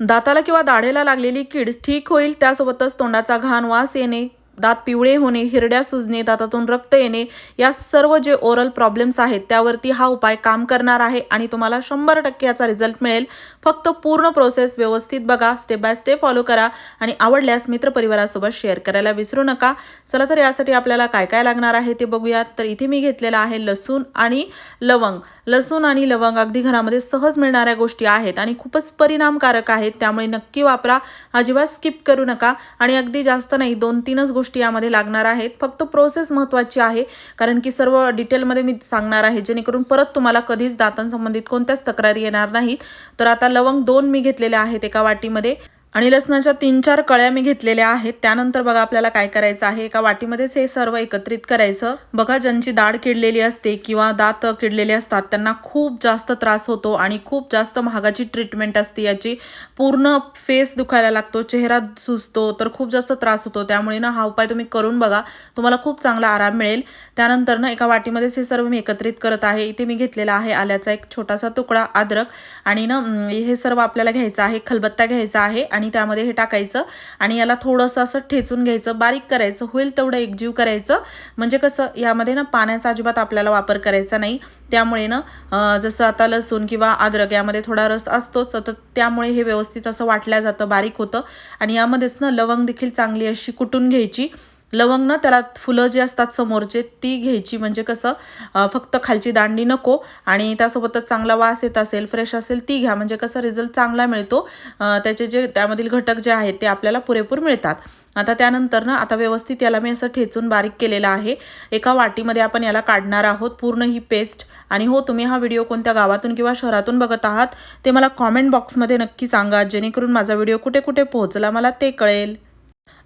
दाताला किंवा दाढेला लागलेली कीड ठीक होईल त्यासोबतच तोंडाचा घाण वास येणे दात पिवळे होणे हिरड्या सुजणे दातातून रक्त येणे या सर्व जे ओरल प्रॉब्लेम्स आहेत त्यावरती हा उपाय काम करणार आहे आणि तुम्हाला शंभर टक्के याचा रिझल्ट मिळेल. फक्त पूर्ण प्रोसेस व्यवस्थित बघा स्टेप बाय स्टेप फॉलो करा आणि आवडल्यास मित्रपरिवारासोबत शेअर करायला विसरू नका. चला तर यासाठी आपल्याला काय काय लागणार आहे ते बघूयात. तर इथे मी घेतलेलं आहे लसूण आणि लवंग. लसूण आणि लवंग अगदी घरामध्ये सहज मिळणाऱ्या गोष्टी आहेत आणि खूपच परिणामकारक आहेत त्यामुळे नक्की वापरा. अजिबात स्किप करू नका. आणि अगदी जास्त नाही दोन तीनच गोष्टी गोष्टी यामध्ये लागणार आहेत. फक्त प्रोसेस महत्त्वाची आहे. कारण की सर्व डिटेलमध्ये मी सांगणार आहे. जेणेकरून परत तुम्हाला कधीच दातांसंबंधित कोणत्याच तक्रारी येणार नाहीत. तर आता लवंग दोन मी घेतलेले आहेत एका वाटीमध्ये. आणि लसणाच्या तीन चार कळ्या मी घेतलेल्या आहेत. त्यानंतर बघा आपल्याला काय करायचं आहे. एका वाटीमध्येच हे सर्व एकत्रित करायचं. बघा ज्यांची दाढ किडलेली असते किंवा दात किडलेले असतात त्यांना खूप जास्त त्रास होतो आणि खूप जास्त महागाची ट्रीटमेंट असते याची. पूर्ण फेस दुखायला लागतो चेहरा सुजतो तर खूप जास्त त्रास होतो. त्यामुळे ना हा उपाय तुम्ही करून बघा. तुम्हाला खूप चांगला आराम मिळेल. त्यानंतर ना एका वाटीमध्येच हे सर्व मी एकत्रित करत आहे. इथे मी घेतलेला आहे आल्याचा एक छोटासा तुकडा अद्रक आणि ना हे सर्व आपल्याला घ्यायचं आहे. खलबत्ता घ्यायचा आहे आणि आणि त्यामध्ये हे टाकायचं आणि याला थोडंसं असं ठेचून घ्यायचं बारीक करायचं होईल तेवढं एकजीव करायचं. म्हणजे कसं यामध्ये ना पाण्याचा अजिबात आपल्याला वापर करायचा नाही. त्यामुळे ना जसं आता लसूण किंवा अद्रक यामध्ये थोडा रस असतोच तर त्यामुळे हे व्यवस्थित असं वाटलं जातं बारीक होतं. आणि यामध्येच ना लवंग देखील चांगली अशी कुटून घ्यायची. लवंग ना त्याला फुलं जी असतात समोरचे ती घ्यायची. म्हणजे कसं फक्त खालची दांडी नको आणि त्यासोबतच चांगला वास येत असेल फ्रेश असेल ती घ्या. म्हणजे कसं रिझल्ट चांगला मिळतो. त्याचे जे त्यामधील घटक जे आहेत ते आपल्याला पुरेपूर मिळतात. आता त्यानंतर ना आता व्यवस्थित याला मी असं ठेचून बारीक केलेलं आहे. एका वाटीमध्ये आपण याला काढणार आहोत पूर्ण ही पेस्ट आणि हो तुम्ही हा व्हिडिओ कोणत्या गावातून किंवा शहरातून बघत आहात ते मला कॉमेंट बॉक्समध्ये नक्की सांगा. जेणेकरून माझा व्हिडिओ कुठे कुठे पोहोचला मला ते कळेल.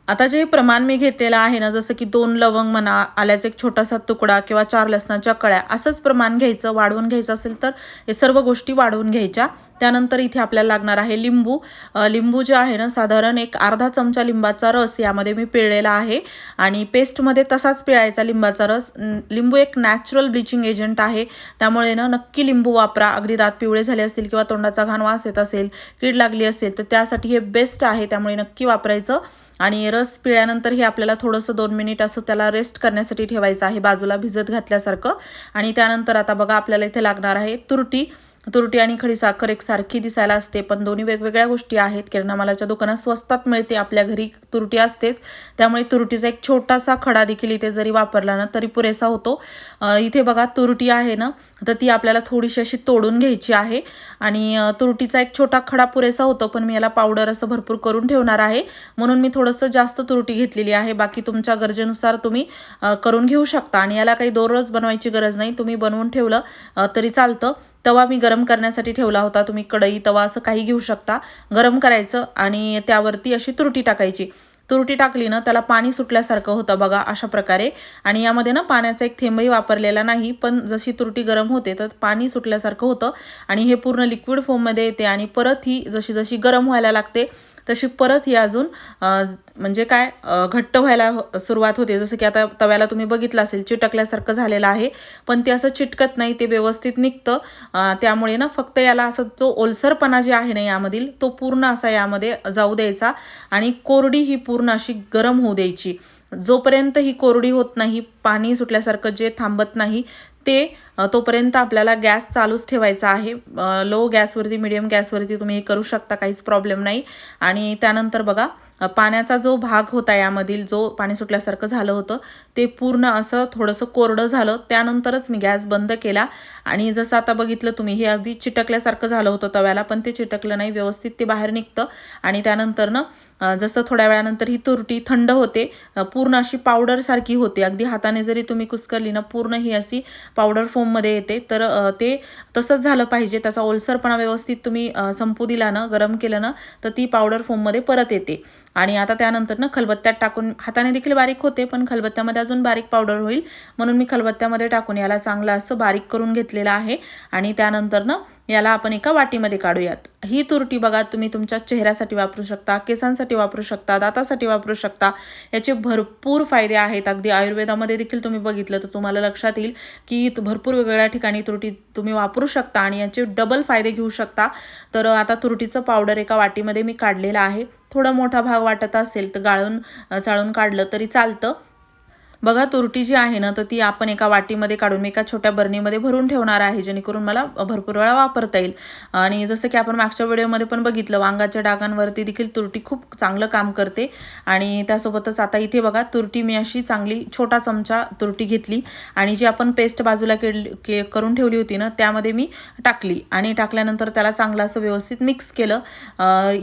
आता जे प्रमाण मी घेतलेलं आहे ना जसं की दोन लवंग म्हणा आल्याचा एक छोटासा तुकडा किंवा चार लसणाच्या कळ्या असंच प्रमाण घ्यायचं वाढवून घ्यायचं असेल तर हे सर्व गोष्टी वाढवून घ्यायच्या. त्यानंतर इथे आपल्याला लागणार आहे लिंबू. लिंबू जे आहे ना साधारण एक अर्धा चमचा लिंबाचा रस यामध्ये मी पिळलेला आहे आणि पेस्टमध्ये तसाच पिळायचा लिंबाचा रस. लिंबू एक नॅचरल ब्लिचिंग एजंट आहे. त्यामुळे ना नक्की लिंबू वापरा. अगदी दात पिवळे झाले असतील किंवा तोंडाचा घाण वास येत असेल कीड लागली असेल तर त्यासाठी हे बेस्ट आहे. त्यामुळे नक्की वापरायचं. आणि रस पिळल्यानंतर हे आपल्याला थोडंसं दोन मिनिट असं त्याला रेस्ट करण्यासाठी ठेवायचं आहे. बाजूला भिजत घातल्यासारखं. आणि त्यानंतर आता बघा आपल्याला इथे लागणार आहे तुरटी. तुरटी आणि खडी साखर एक सारखी दिसायला असते पण दोन्ही वेगवेगळ्या गोष्टी आहेत. किराणा मालाच्या दुकानात स्वस्तात मिळते आपल्या घरी तुरटी असतेच. त्यामुळे तुरटीचा एक छोटासा खडा देखील इथे जरी वापरला ना तरी पुरेसा होतो. इथे बघा तुरटी आहे ना तर ती आपल्याला थोडीशी अशी तोडून घ्यायची आहे. आणि तुरटीचा एक छोटा खडा पुरेसा होतो पण मी याला पावडर असं भरपूर करून ठेवणार आहे. म्हणून मी थोडंसं जास्त तुरटी घेतलेली आहे. बाकी तुमच्या गरजेनुसार तुम्ही करून घेऊ शकता. आणि याला काही दररोज बनवायची गरज नाही. तुम्ही बनवून ठेवलं तरी चालतं. तवा मी गरम करण्यासाठी ठेवला होता. तुम्ही कढई तवा असं काही घेऊ शकता. गरम करायचं आणि त्यावरती अशी तुरटी टाकायची. तुरटी टाकली ना त्याला पाणी सुटल्यासारखं होतं बघा अशा प्रकारे. आणि यामध्ये ना पाण्याचा एक थेंबही वापरलेला नाही पण जशी तुरटी गरम होते तर पाणी सुटल्यासारखं होतं. आणि हे पूर्ण लिक्विड फॉर्ममध्ये येते आणि परत ही जशी जशी गरम व्हायला लागते तशी परत ही अजून म्हणजे काय घट्ट व्हायला हो, सुरुवात होते. जसं की आता तव्याला तुम्ही बघितलं असेल चिटकल्यासारखं झालेलं आहे. पण ते असं चिटकत नाही ते व्यवस्थित निघतं. त्यामुळे ना फक्त याला असं जो ओलसरपणा जे आहे ना यामधील तो पूर्ण असा यामध्ये जाऊ द्यायचा. आणि कोरडी ही पूर्ण अशी गरम होऊ द्यायची. जोपर्यंत ही कोरडी होत नाही पाणी सुटल्यासारखं जे थांबत नाही ते तोपर्यंत आपल्याला गॅस चालूच ठेवायचा आहे. लो गॅसवरती मिडियम गॅसवरती तुम्ही हे करू शकता काहीच प्रॉब्लेम नाही. आणि त्यानंतर बघा पाण्याचा जो भाग होता यामधील जो पाणी सुटल्यासारखं झालं होतं ते पूर्ण असं थोडंसं कोरडं झालं. त्यानंतरच मी गॅस बंद केला. आणि जसं आता बघितलं तुम्ही हे अगदी चिटकल्यासारखं झालं होतं तव्याला पण ते चिटकलं नाही व्यवस्थित ते बाहेर निघतं. आणि त्यानंतरनं जसं थोड्या वेळानंतर ही तुरटी थंड होते. पूर्ण अशी पावडरसारखी होते. अगदी हाताने जरी तुम्ही कुस्करली ना पूर्ण ही अशी पावडर फॉर्ममध्ये येते. तर ते तसंच झालं पाहिजे. त्याचा ओलसरपणा व्यवस्थित तुम्ही संपू दिला ना गरम केलं ना तर ती पावडर फॉर्ममध्ये परत येते. आणि आता त्यानंतर ना खलबत्त्यात टाकून हाताने देखील बारीक होते पण खलबत्त्यामध्ये अजून बारीक पावडर होईल. म्हणून मी खलबत्त्यामध्ये टाकून याला चांगलं असं बारीक करून घेतलेलं आहे. आणि त्यानंतर ना याला आपण एका वाटीमध्ये काढूयात. ही तुरटी बघा तुम्ही तुमच्या चेहऱ्यासाठी वापरू शकता केसांसाठी वापरू शकता दातासाठी वापरू शकता. याचे भरपूर फायदे आहेत. अगदी आयुर्वेदामध्ये देखील तुम्ही बघितलं तर तुम्हाला लक्षात येईल की भरपूर वेगवेगळ्या ठिकाणी तुरटी तुम्ही वापरू शकता आणि याचे डबल फायदे घेऊ शकता. तर आता तुरटीचं पावडर एका वाटीमध्ये मी काढलेलं आहे. थोडा मोठा भाग वाटत असेल तर गाळून चाळून काढलं तरी चालतं. बघा तुरटी जी आहे ना तर ती आपण एका वाटीमध्ये काढून मी एका छोट्या बर्नीमध्ये भरून ठेवणार आहे जेणेकरून मला भरपूर वेळा वापरता येईल. आणि जसं की आपण मागच्या व्हिडिओमध्ये पण बघितलं वांगाच्या डागांवरती देखील तुरटी खूप चांगलं काम करते. आणि त्यासोबतच आता इथे बघा तुरटी मी अशी चांगली छोटा चमचा तुरटी घेतली. आणि जी आपण पेस्ट बाजूला केली के करून ठेवली होती ना त्यामध्ये मी टाकली. आणि टाकल्यानंतर त्याला चांगलं असं व्यवस्थित मिक्स केलं.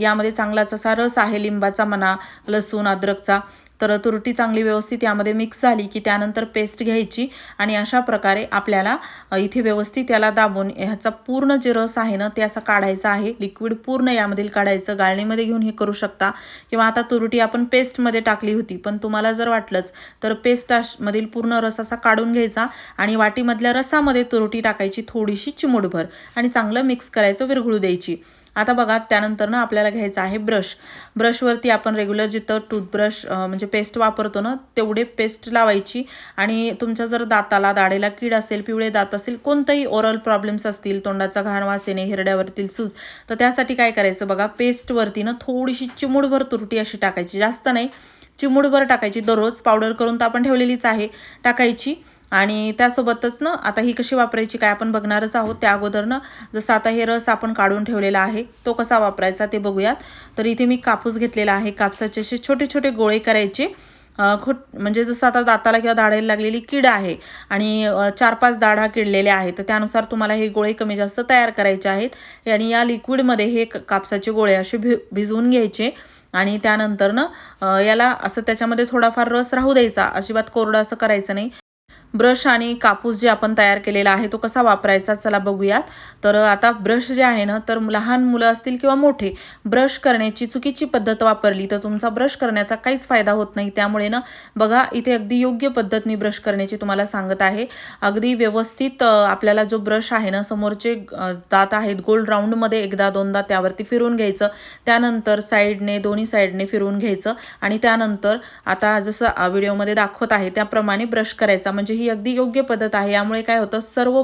यामध्ये चांगलाच असा रस आहे लिंबाचा म्हणा लसूण अद्रकचा. तर तुरटी चांगली व्यवस्थित यामध्ये मिक्स झाली की त्यानंतर पेस्ट घ्यायची आणि अशा प्रकारे आपल्याला इथे व्यवस्थित याला दाबून ह्याचा पूर्ण जे रस आहे ना ते असा काढायचा आहे. लिक्विड पूर्ण यामधील काढायचं. गाळणीमध्ये घेऊन हे करू शकता. किंवा आता तुरटी आपण पेस्टमध्ये टाकली होती पण तुम्हाला जर वाटलंच तर पेस्ट मधील पूर्ण रस असा काढून घ्यायचा आणि वाटीमधल्या रसामध्ये तुरटी टाकायची थोडीशी चिमूटभर आणि चांगलं मिक्स करायचं विरघळू द्यायची. आता बघा त्यानंतर ना आपल्याला घ्यायचं आहे ब्रश. ब्रशवरती आपण रेग्युलर जिथं टूथब्रश म्हणजे पेस्ट वापरतो ना तेवढे पेस्ट लावायची. आणि तुमच्या जर दाताला दाढेला कीड असेल पिवळे दात असेल कोणतंही ओरल प्रॉब्लेम्स असतील तोंडाचा घाण वास येणे हिरड्यावरतील सूज तर त्यासाठी काय करायचं बघा पेस्टवरती ना थोडीशी चिमुडभर तुरटी अशी टाकायची. जास्त नाही चिमुडभर टाकायची. दररोज पावडर करून तर आपण ठेवलेलीच आहे टाकायची. आणि त्यासोबतच ना आता ही कशी वापरायची काय आपण बघणारच आहोत. त्या अगोदर ना जसं आता हे रस आपण काढून ठेवलेला आहे तो कसा वापरायचा ते बघूयात. तर इथे मी कापूस घेतलेला आहे. कापसाचे असे छोटे छोटे गोळे करायचे. खोट म्हणजे जसं आता दाताला किंवा दाढायला लागलेली कीड आहे आणि चार पाच दाढा किडलेल्या आहेत तर त्यानुसार तुम्हाला हे गोळे कमी जास्त तयार करायचे आहेत. आणि या लिक्विडमध्ये हे क- कापसाचे गोळे असे भि भिजवून घ्यायचे आणि त्यानंतर ना याला असं त्याच्यामध्ये थोडाफार रस राहू द्यायचा. अजिबात कोरडं असं करायचं नाही. ब्रश आणि कापूस जे आपण तयार केलेला आहे तो कसा वापरायचा चला बघूयात. तर आता ब्रश जे आहे ना तर लहान मुलं असतील किंवा मोठे ब्रश करण्याची चुकीची पद्धत वापरली तर तुमचा ब्रश करण्याचा काहीच फायदा होत नाही. त्यामुळे ना बघा इथे अगदी योग्य पद्धत मी ब्रश करण्याची तुम्हाला सांगत आहे. अगदी व्यवस्थित आपल्याला जो ब्रश आहे ना समोरचे दात आहेत गोल राऊंडमध्ये एकदा दोनदा त्यावरती फिरून घ्यायचं. त्यानंतर साईडने दोन्ही साईडने फिरून घ्यायचं. आणि त्यानंतर आता जसं व्हिडिओमध्ये दाखवत आहे त्याप्रमाणे ब्रश करायचा. म्हणजे ही अगदी योग्य पद्धत आहे. यामुळे काय होतं सर्व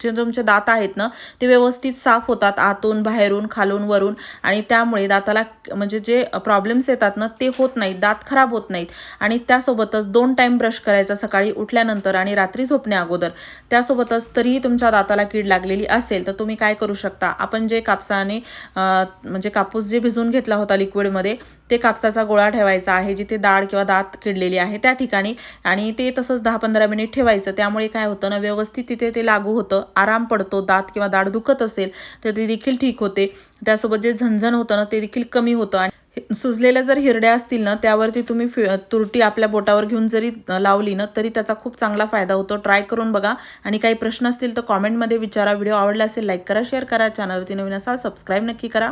जे तुमचे दात आहेत ना ते व्यवस्थित साफ होतात आतून बाहेरून खालून वरून आणि त्यामुळे दाताला म्हणजे जे प्रॉब्लेम्स येतात ना ते होत नाहीत दात खराब होत नाहीत. आणि त्यासोबतच दोन टाईम ब्रश करायचा सकाळी उठल्यानंतर आणि रात्री झोपण्या अगोदर. त्यासोबतच तरीही तुमच्या दाताला कीड लागलेली असेल तर तुम्ही काय करू शकता? आपण जे कापसाने म्हणजे कापूस जे भिजवून घेतला होता लिक्विडमध्ये ते कापसाचा गोळा ठेवायचा आहे जिथे दाढ किंवा दात किडलेली आहे त्या ठिकाणी. आणि ते तसंच दहा पंधरा मिनिट ठेवायचं. त्यामुळे काय होतं ना व्यवस्थित तिथे ते लागू होतं. आराम पडतो दात किंवा दाढ दुखत असेल तर ते देखील ठीक होते. त्यासोबत जे झणझण होतं ना ते देखील कमी होतं. आणि सुजलेल्या जर हिरड्या असतील ना त्यावरती तुम्ही फि तुरटी आपल्या बोटावर घेऊन जरी लावली ना तरी त्याचा खूप चांगला फायदा होतो. ट्राय करून बघा. आणि काही प्रश्न असतील तर कॉमेंटमध्ये विचारा. व्हिडिओ आवडला असेल लाईक करा शेअर करा. चॅनलवरती नवीन असाल सबस्क्राईब नक्की करा.